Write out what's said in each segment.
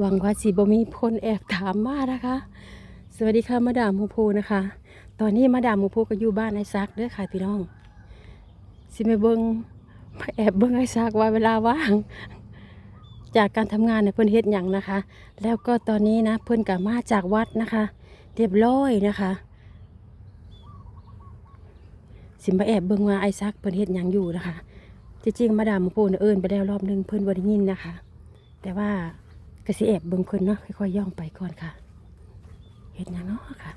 หวังว่าสิบ่มีคนแอบถามมานะคะ สวัสดีค่ะมาดามหมูพูนะคะ ตอนนี้มาดามหมูพูก็อยู่บ้านไอซักเด้อค่ะพี่น้องสิมาเบิงมาแอบเบิงไอซักว่าเวลาว่าง จากการทำงานเนี่ยเพิ่อนเฮ็ดหยังนะคะ แล้วก็ตอนนี้นะเพิ่อนก็มาจากวัดนะคะ เรียบร้อยนะคะสิมาแอบเบิ่งว่าไอซักเพิ่นเฮ็ดหยังอยู่นะคะจริงๆมาดามหมูพูน่ะเอิ้นไปแล้วรอบหนึงเพิ่นบ่ได้ยินนะคะ แต่ว่า ก็สิแอบเบิ่งเพิ่นเนาะค่อยๆย่องไปก่อนค่ะเห็นยังเนาะค่ะ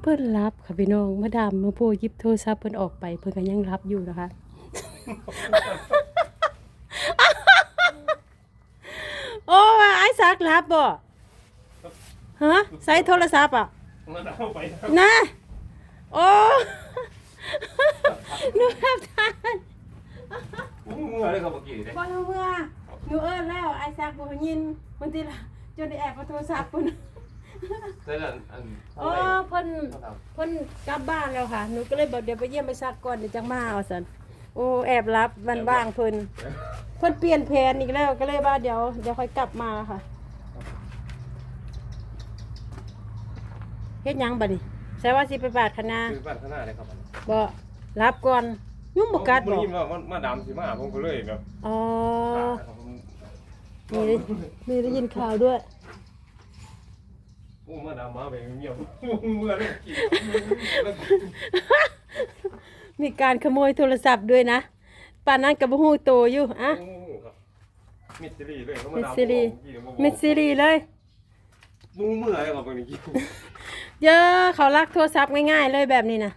เพิ่นรับค่ะพี่น้องมาดามมาโพหยิบโทรศัพท์เพิ่นออกไปเพิ่นก็ยังรับอยู่นะคะ โอ้ยไอ้ซักรับบ่ฮะใส่โทรศัพท์อะมันเอาไปครับนะโอ้หนูแบบทานอู้เมื่อเลยครับเมื่อกี้เนี่ยบ่รู้เมื่อหนูเอิ้นแล้วไอ้ซักบ่ยินบางทีล่ะจนได้แอบเอาโทรศัพท์เพิ่น เจอกันอันโอ้เพิ่นเพิ่นกลับบ้านแล้วค่ะหนูก็เลยบอกเดี๋ยวไปเยี่ยมไปซักก่อนเดี๋ยวจังมาเอาสันโอ้แอบรับวันว่างเพิ่นเพิ่นเปลี่ยนแผนอีกแล้วก็เลยว่าเดี๋ยวเดี๋ยวค่อยกลับมาค่ะเฮ็ดหยังบัดนี้ใช่ว่าสิไปบาดคณะคือบ้านข้างหน้าเลยครับบ่รับก่อนยุ่งบ่กัดบ่นี่มามาดำสิมาผมก็เลยแบบอ๋อมีได้มีได้ยินข่าวด้วย อู้มาดำมาไปเงียบเมื่อเลยกินมีการขโมยโทรศัพท์ด้วยนะป่านนั้นก็บ่ฮู้โตอยู่อะมิดซิรีเลยมิดซิรีมิดซีรีเลยมูเมื่อเลยครับเมื่อกี้เยอะเขาลักโทรศัพท์ง่ายๆเลยแบบนี้นะ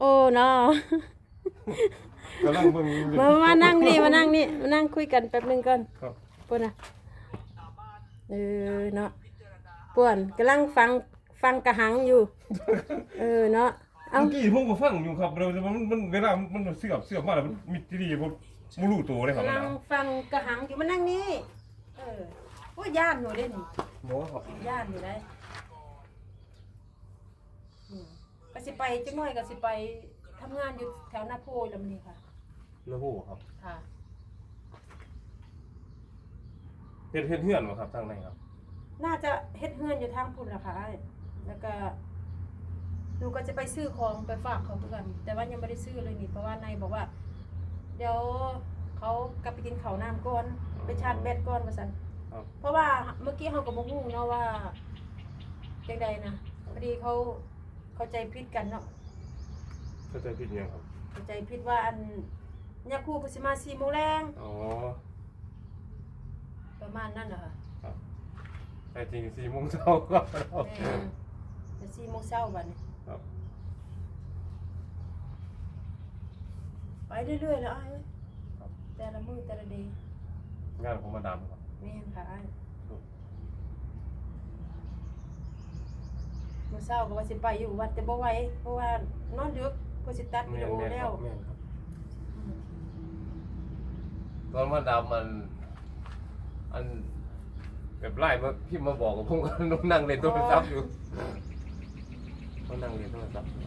โอ้เนาะกำลังเบิ่งมามานั่งนี่มานั่งนี่มานั่งคุยกันแป๊บหนึงก่อนครับป่วนนะเออเนาะ ป่วนกำลังฟังฟังกระหังอยู่ เออเนาะเอาเมื่อกี้ผมก็ฟังอยู่ครับแต่มันมันเวลามันเสือบเสือบมาแล้วมันมิดซิรีผมมูรู้ตัวเลยครับกำมันลังฟังกระหังอยู่มานั่งนี่เออโอ้ยย่านหนูเด้นี่หมอครับย่านอยู่ได้อืมก็สิไปจังหน่อยก็สิไปทำงานอยู่แถวนาโพยแล้วมันนี่ค่ะ แล้วโหครับค่ะ เฮ็ดเฮ็ดเฮือนบ่ครับทางไหนครับ น่าจะเฮ็ดเฮือนอยู่ทางพุ่นล่ะค่ะแล้วก็หนูก็จะไปซื้อของไปฝากเขาเพื่อนแต่ว่ายังไม่ได้ซื้อเลยนี่เพราะว่านายบอกว่า เดี๋ยวเขากลับไปกินข้าวน้ำก่อนไปชาร์จแบตก่อนว่าซั่นครับ เพราะว่าเมื่อกี้เขาก็บ่ฮู้เนาะว่าจังใดนะพอดีเขาเข้าใจผิดกันเนาะเข้าใจผิดยังครับเข้าใจผิดว่าอันยาคูเพิ่นสิมา4โมงแรงอ๋อประมาณนั้นน่ะค่ะ แต่จริงสี่โมงเช้าครับแม่นแต่4โมงเช้าบัดนี้ครับ ไปเรื่อยๆแล้วอ้ายเอ้ยแต่ละมื้อแต่ละเดย์งานผมมาดำครับ แม่นค่ะอ้ายมื้อเช้าก็ว่าสิไปอยู่วัดแต่บ่ไหวเพราะว่านอนดึกเพิ่นสิตัดวิแม่ดีนโอแม่นแล้ควรับแม่นครับตอนมาดำมัน อัน แบบไล่มาพี่มาบอกกับผมก็นั่งเล่นโทรศัพท์อยู่ก็นั่งเล่นโทรศัพท์อยู่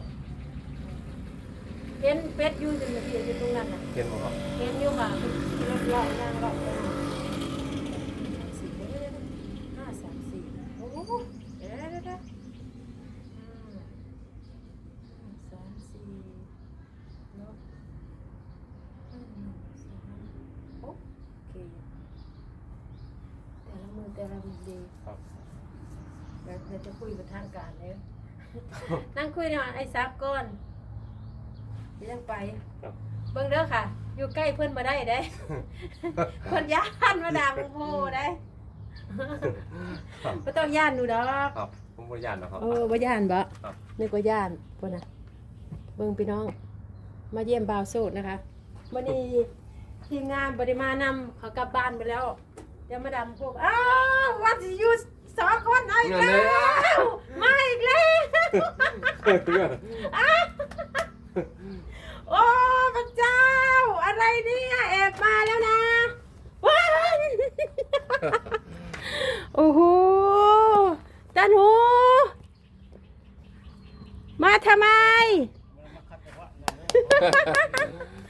เห็นเป็ดอยู่จังซี่อยู่ตรงนั้นน่ะเห็นบ่ครับ เห็นอยู่ค่ะรถลอยนางรอบไปห้าสามสี่โอ้โหเดี๋ยวเดี๋ยวเดี๋ยวห้าสามสี่เนาะห้าหนึ่งสามโอเคแต่ละมือแต่ละมือ ดีครับเดี๋ยวเราจะคุยกับทางการเลย นั่งคุยหน่อยไอ้ซับก่อนเดี๋ยวไป ครับ เบิ่งเด้อค่ะ อยู่ใกล้เพื่อนมาได้เด้เพื่อนย่านมาด่ามึงโพได้ครับไม่ต้องย่านหนูดอกครับผมบ่ย่านนะครับ เออบ่ย่านบ่ครับ นึกว่าย่านพุ่นน่ะเบิ่งพี่น้อง มาเยี่ยมบ่าวโสดนะคะวันนี้ทีมงานบริมานำเขากลับบ้านไปแล้ว เดี๋ยวมาดามพวกอ้าววันที่อยู่สองคนเอาอีกแล้วมาอีกแล้วโอ้พระเจ้า อะไรเนี่ยแอบมาแล้วนะว้ายโอ้โหจันหู มาทำไม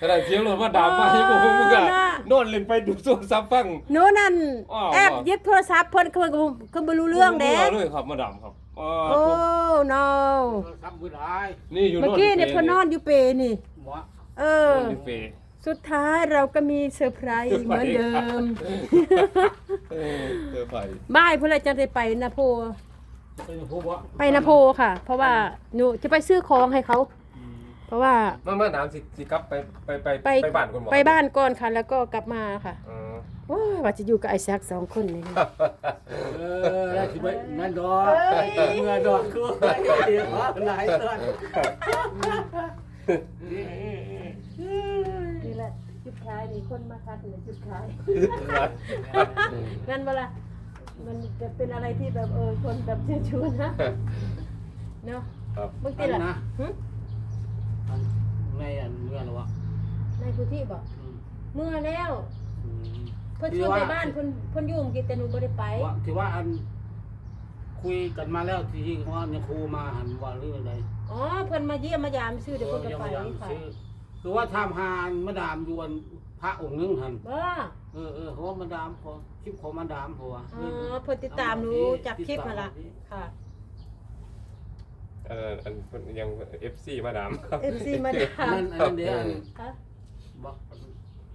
ขนาดเสียงรถมาดามมาให้ผมมึงอะนอนเล่นไปดูโทรศัพท์ฟังหนูนั่นอ้าวแอบยึดโทรศัพท์เพิ่นคือคือบ่รู้เรื่องเด้บ่เลยครับมาดามครับอ่าโอ้ no ทำบุญหายนี่อยู่เมื่อกี้เนี่ยเพิ่นนอนอยู่เปรนี่ หมอเออ นอนอยู่เปรย์สุดท้ายเราก็มีเซอร์ไพรส์เหมือนเดิมเออเจอไปบ่ายเพื่อเราจะได้ไปนาโพ เป็นผู้บ่ไปนาโพค่ะ เพราะว่าหนูจะไปซื้อของให้เขา เพราะว่ามามาดามสิสิกลับไปไปไปไป ไปบ้านคนหมอไปบ้านก่อนค่ะ แล้วก็กลับมาค่ะอ๋อโอ้ยว่าจะอยู่กับไอ้แซกสองคนนี่เออแล้วสิไปนั่นดอกเมื่อดอกคือเดี๋ยวหลายตอนนี่แหละจุดขายนี่คนมาคัดนี่จุดขาย นั่นเวลามันจะเป็นอะไรที่แบบเออคนแบบเชื่อชูนะเนาะครับเมื่อกี้ล่ะหึ ในอันเมื่อหรอวะในพื้นที่บอกเมื่อแล้วเพิ่นชวนไปบ้านเพิ่นเพิ่นอยู่เมื่อกี้แต่หนูบ่ได้ไปว่าที่ว่าอันคุยกันมาแล้วที่ว่าเนี่ยครูมาหันว่าเรื่องอะไรอ๋อเพิ่นมาเยี่ยมมายามซื่อเดี๋ยวเพิ่นก็ไปค่ะคือว่าทำหานมาดามยวนพระองค์นึงหันบ่เออเออเขาว่ามาดามขอคลิปของมาดามหัวอ๋อเพิ่นติดตามหนูจับคลิปมาละค่ะ เอออันเพิ่นยัง FC มาดามครับ FC มาดามนั่นอันนั้นเดี๋ยวอันค่ะบอก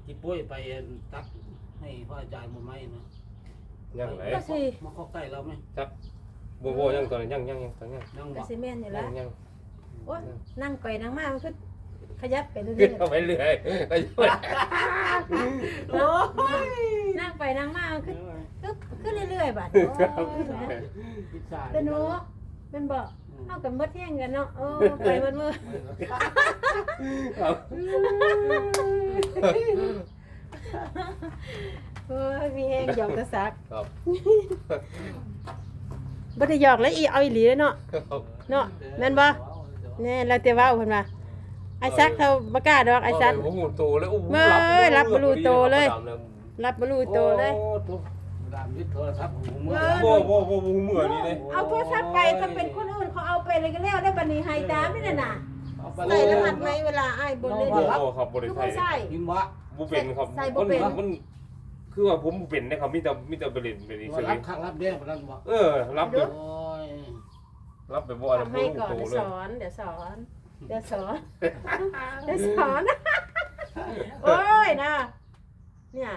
ที่ปุ้ยไปตักให้พระอาจารย์มาไหมนะยังไหนก็สิมาเข้าใกล้เราไหมจักบ่บ่ยังตอนนั้นยังยังยังตอนยังนั่งบก็อกสิแม่นอยู่ยัแล้วงยังโอ้ยนั่งไปนั่งมามันคือขยับไปเรื่ขึ้นอยเข้าไปเรื่อยก็อยู่ๆโอ้ยนั่งไปนั่งมามันคือคือคือเรื่อยๆบัดโอ้ยแหมพิซซ่าแต่หนู เป็นบอกเฮากันหมดแห้งกันเนาะโอ้ไปหมดมื้อครับโอ้ยมีแห้งหยอกกระซักครับบ่ได้หยอกแล้วอีเอาอีหลีเนาะเนาะแม่นบ่แน่แล้วแต่ว่าเพิ่นว่าไอ้ซักเขาบ่กล้าดอกไอ้ซักผมหูโตเลยอู้เอ้ยรับบรูโตเลยรับบ่รู้โตเลยโอ้ทุก ดามยึดโทรศัพท์ของผมเออบ่บ่บ่บ่เหมือนนี่เลยเอาโทรศัพท์ไปถ้าเป็นคนอื่นเขาเอาไปเลยก็แล้วได้บัดนี้ให้ตามนี่น่ะน่ะเอาไปใส่รหัสไหมเวลาอ้ายบนเล่นบ่บ่ครับบ่ได้คือใส่บ่ใส่พิมพ์วะบ่เป็นครับใส่บ่เป็นมันมันคือว่าผมบ่เป็นนะครับมีแต่มีแต่ไปเล่นไปนี่ว่าเฉรัยบข้างรับเด้ปนั่นบ่เออ รับไปโอ้ยรับไปบ่อะไรทำบ่ให้รู้ก่อนโตเดี๋ยวเลสยอนเดี๋ยวสอนเดี๋ยวสอนเดี๋ยวสอนโอ้ยนะเนี่ย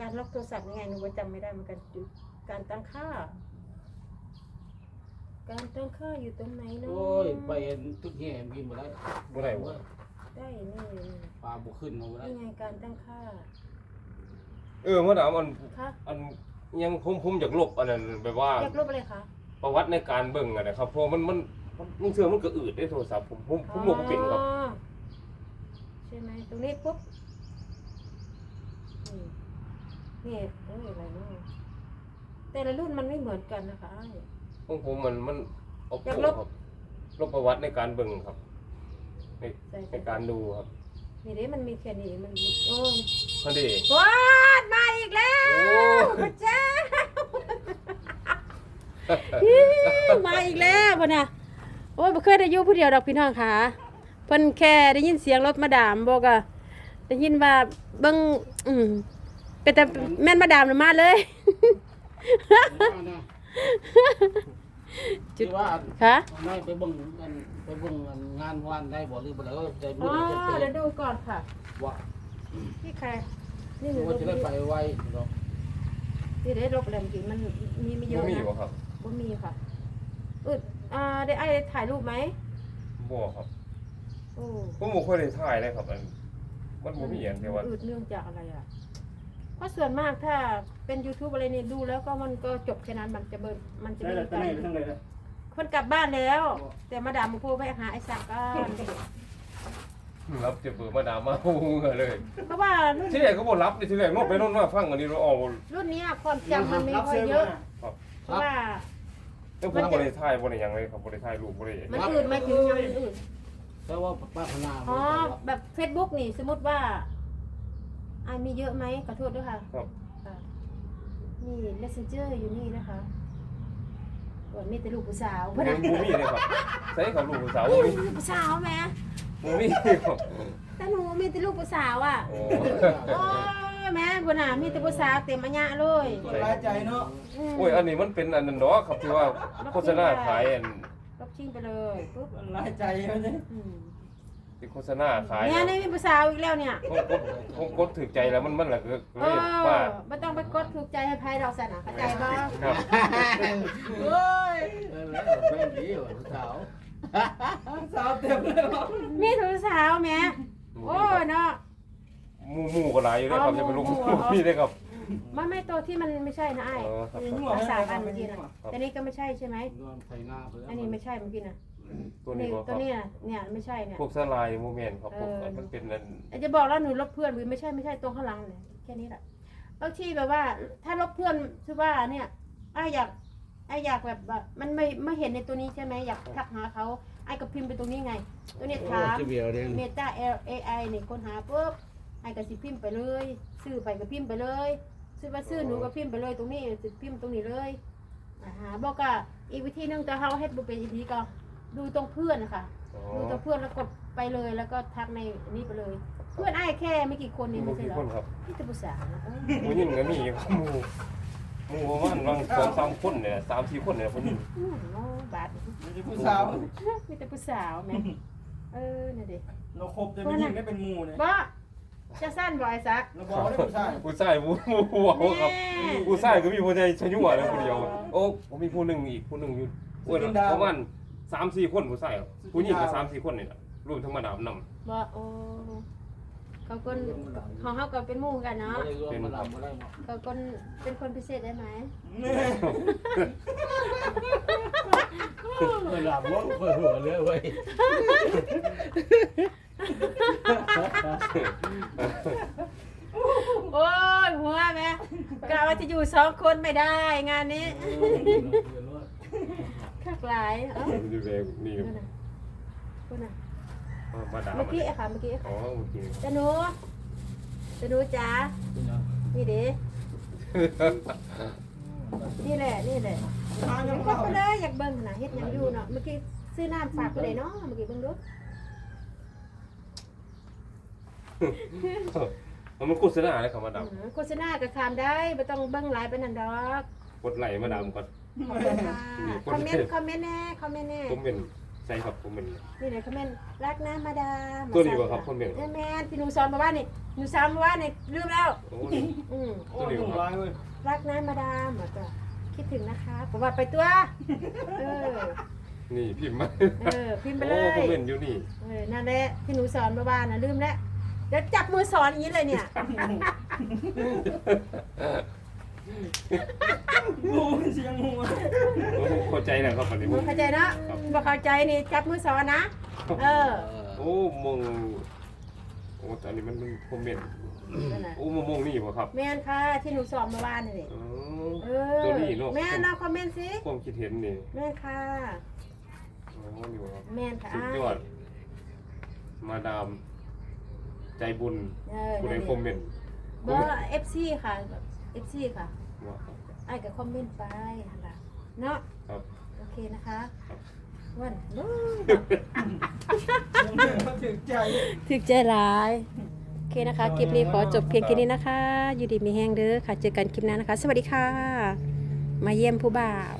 การล็อกโทรศัพท์ยังไงหนูก็จำไม่ได้เหมือนกันจุดการตั้งค่า การตั้งค่าอยู่ตรงไหนเนาะโอ้ยไปเห็นทุกแห่งพิมพ์มาได้บ่ได้บ่ ได้นี่นี่ปลาบุขึ้นมาได้นี่ไงการตั้งค่าเออมาดามอันค่ะอันยังผมผมอยากลบอันนั้นแบบว่าอยากลบอะไรคะประวัติในการเบิ่งอะนะครับเพราะมันมันมันมันเชื่อมันก็อืดได้โทรศัพท์ผมผมผมบอกบ่เป็นครับ อ๋อใช่ไหมตรงนี้ปุ๊บนี่ นี่เอ้ยอะไรเนาะแต่ละรุ่นมันไม่เหมือนกันนะคะอ้าย ของผมมันมันเอาอยากลบ ครับลบประวัติในการเบิ่งครับในใส่ในการดูครับนี่เด้มันมีแค่นี้มันโอ้คันดีวาดมาอีกแล้วโอ้ พระเจ้าฮิ้วมาอีกแล้วพ่นน่ะโอ้ยบ่เคยได้อยู่ผู้เดียวดอกพี่น้องค่ะเพิ่นแค่ได้ยินเสียงรถมาดามบอกอะได้ยินว่าเบิ่งอืม เป็นแต่แม่นมาดามน่ะมาเลย จุด ว่าค่ะไม่ไปเบิ่งกันไปเบิ่งงานวันได้บ่หรือบ่แล้วใจบุอ๋ญอจะเดี๋ยวดูก่อนค่ะ ว่านี่ใคร นี่หนูว่าลบจะได้ไปไวดอกนี่ได้ลบแล้วเมื่อกี้มันมีไม่เยบ่อะมีนะบ่ครับบ่มีค่ะอึดอ่าได้ไอ้ถ่ายรูปไหมบ่ครับโอ้ผมบ่ค่อยได้ถ่ายเลยครับอันมันบ่มีอันที่ว่าอืดเนื่องจากอะไรอะ เพราะส่วนมากถ้าเป็น YouTube อะไรเนี่ยดูแล้วก็มันก็จบแค่นั้นมันจะเบิร์มันจะได้ไม่แล้วมีไปการไหนไปทางไหนล่ะคนกลับบ้านแล้ว แต่มาดามมาพูดไปหาไอ้สักก็มรับเจะเบอร์มาดามมาหูเงอเลยเพราะว่ารุ่นที่แรกก็บ่รับนี่ที่แรกโนดไปโนดมาฟังอันนี้เราเอารุ่นเนี้ยความจำมันไม่ค่อยเยอะเพราะว่าแต่ผมบ่ได้ถ่ายบ่ได้หยังเลยครับบ่ได้ถ่ายรูปบ่ได้มันอื่นไม่ถึงยังมันอื่นเพราะว่าป้าพนาอ๋อแบบ Facebook นี่สมมติว่า อ่ามีเยอะไหมขอโทษด้วยค่ะครับอ่านี่ Messenger อยู่นี่นะคะก่อนมีแต่ลูกผู้สาวบ่พ่อนะมีเลยครับใส่กับลูกสาวนี่บ่มีมีลูกผู้สาวไหมบ่มีครับแต่หนูมีแต่ลูกผู้สาวอะโอ้โอ้ยแม่พ่อน่ะมีแต่ผู้สาวเต็มอัญญะเลยคนร้ายใจเนาะมโอ้ยอันนี้มันเป็นอันนั้นเนาะครับที่ว่าโฆษณาขายอันลบทิ้งไปเลยปุ๊บคนร้ายใจเขาเนี่ยอืม ที่โฆษณาขายเนี่ยนี่มีผู้สาวอีกแล้วเนี่ยผมกดผมกดถูกใจแล้วมันมันแหละคือเอเลยอว่าไม่ต้องไปกดถูกใจให้ไพ่เราสนะเข้าใจบ้างครับเฮ้ยเออแล้วแม่งดีว่ะสาวสาวเต็มเลยว่ะมีผู้สาวแหม่โอ้ยเนาะ หมู่หมู่ก็หลายอยู่นะครับอ๋อจะเป็นลูกหมู่หมู่นี่เลยครับ มันไม่ตัวที่มันไม่ใช่นะไอ้อ๋อครับ ภาษาอันเมื่อกี้นะแต่นี่ก็ไม่ใช่ใช่ไหมโดนใส่หน้าเพื่อันนี้ไม่ใช่เมื่อกี้นะ ตัวนี้ก็คตัรัวบนี้น่ะเนี่ยไม่ใช่เนี่ย พวกสลายโมเมนต์ครับพวกเออ มันเป็นอันอาจจะบอกแล้วหนูลบเพื่อนหรือไม่ใช่ไม่ใช่ตรงข้างหลังเลยแค่นี้แหละบางทีแบบว่า ถ้าลบเพื่อนคือว่าเนี่ยไอ้อยากไอ้อยากแบบว่ามันไม่ไม่เห็นในตัวนี้ใช่ไหมอยากทักหาเขาไอ้ก็พิมพ์ไปตรงนี้ไง ตัวเนี้ยถามจะเบียวเด้งเมตา L A I นี่คนหาปุ๊บไอ้ก็สิพิมพ์ไปเลยซื้อไปก็พิมพ์ไปเลยซื้อว่าซื้อหนูก็พิมพ์ไปเลยตรงนี้สิพิมพ์ตรงนี้เลยอ่าหาบอกก็อีกวิธีหนึงแต่เฮาเฮ็ดบ่เป็นอีกทีก็ ดูตรงเพื่อนนะคะอ๋อดูตรงเพื่อนแล้วกดไปเลยแล้วก็ทักในนี้ไปเลย เพื่อนไอ้ายแค่ไม่กี่คนนี่หไม่มู่ใช่กี่เหรอคนครับพี่ตะบุษานะเออหมู่ยิ่งก็มีครับหมู่หมู่ประมาณบางสองสามคนเนี่ยสามสี่คนเนี่ยคนนี้อืมโอ้บาดมันจะผู้สาวมีแต่ผู้สาวแม่เออนี่นดิเราคบจะไม่ยิงได้เป็นหมูเนี่ยบ่จะสั้นบ่ไอ้ซักเราบอกว่าได้ผู้ชาย ผู้ชายหมู่หมู่หัวแม่ครับผู้ชายก็มีผู้ชายชะยั่วเลยคนเดียว โอ้ผมมีผู้หนึ่งอีกผู้หนึ่งอยู่โอ้ยประมาณ สามสี่คนผู้ชายครับผู้หญิงก็สามสี่คนนี่แหละรวมทั้งมาดามนำบ่โอ้เขาคนของเขาก็เป็นหมู่กันเนาะไม่ได้รวมมาลำมาได้หมดเขาคนเป็นคนพิเศษได้ไหมไม่ลำว่าเปิดหัวเลยเว้ยโอ้ยหัวแม่กะว่าจะอยู่สองคนไม่ได้งานนี้คั กหลายเอ้าอยู่แบบนี่นั่นน่ะคุณน่ะมาดามเมื่อกี้อะค่ะเมื่อกี้อะอ๋ค่ะอเมื่อกี้ตะหนูตะหนูจ๋านี่เด้นี่แหละนี่แหละกดไปเลยอยากเบิ่งขนาดเฮ็ดหยังอยู่เนาะเมื่อกี้ซื้อน้ำฝากไปเลยเนาะเมื่อกี้เบิ่งดูมันโฆษณาเลยครับมาดามอืมโฆษณาก็ข้ามได้บ่ต้องเบิ่งหลายปานนั้นดอกกดไลค์มาดามก่อน ขอบคุณค่ะคอมเมนต์คอมเมนต์แน่คอมเมนต์แน่ผมเป็นใช่ครับผมเป็น นี่เลยคอมเมนต์รักนะมาดามตัวนี้บ่ครับคอมเมนต์ แม่แม่นที่หนูสอนมาว่านี่หนูสอนมาว่านี่ลืมแล้วโอ้นี่อืมโอ้ยหนุ่มร้ายเว้ยรักนะมาดามบอกว่าคิดถึงนะคะผมว่าไปตัวเออนี่พิมพ์มาเออพิมพ์ไปเลโอ้ยคอมเมนต์อยู่นี่เออนั่นแหละที่หนูสอนมาว่านะลืมแล้วเดี๋ยวจับมือสอนอย่างนี้เลยเนี่ย งูเสียงงูโอ้เข้าใจนะครับอันนี้มึงเข้าใจเนาะบ่เข้าใจนี่จับมือสอนนะ เออโอ้มงโอ้ตอนนี้มันเป็นคอมเมนต์นั่นน่ะโอ้มงมงนี่บ่ครับแม่นค่ะที่หนูสอนมาว่านี่นี่อ๋อ เอตัวอนี้เนาะแม่นเอาคอมเมนต์สิความคิดเห็นนี่แม่นค่ะ อ๋ออยู่ครับแม่นค่ะสุดอ้ายยอด มาดาม ใจบุญเออผู้ใดนั่นคอมเมนต์เบอร์ FC ค่ะแบบ FC ค่ะ ว่าครับ ไอ้ก็คอมเมนต์ไปหั่นล่ะเนาะครับ โอเคนะคะวันนู้ถึงใจ ถึกใจร้าย โอเคนะคะ คลิปนี้ขอจบเพียงแค่นี้นะคะ อยู่ดีมีแห้งเด้อค่ะ เจอกันคลิปหน้านะคะ สวัสดีค่ะ มาเยี่ยมผู้บ่าว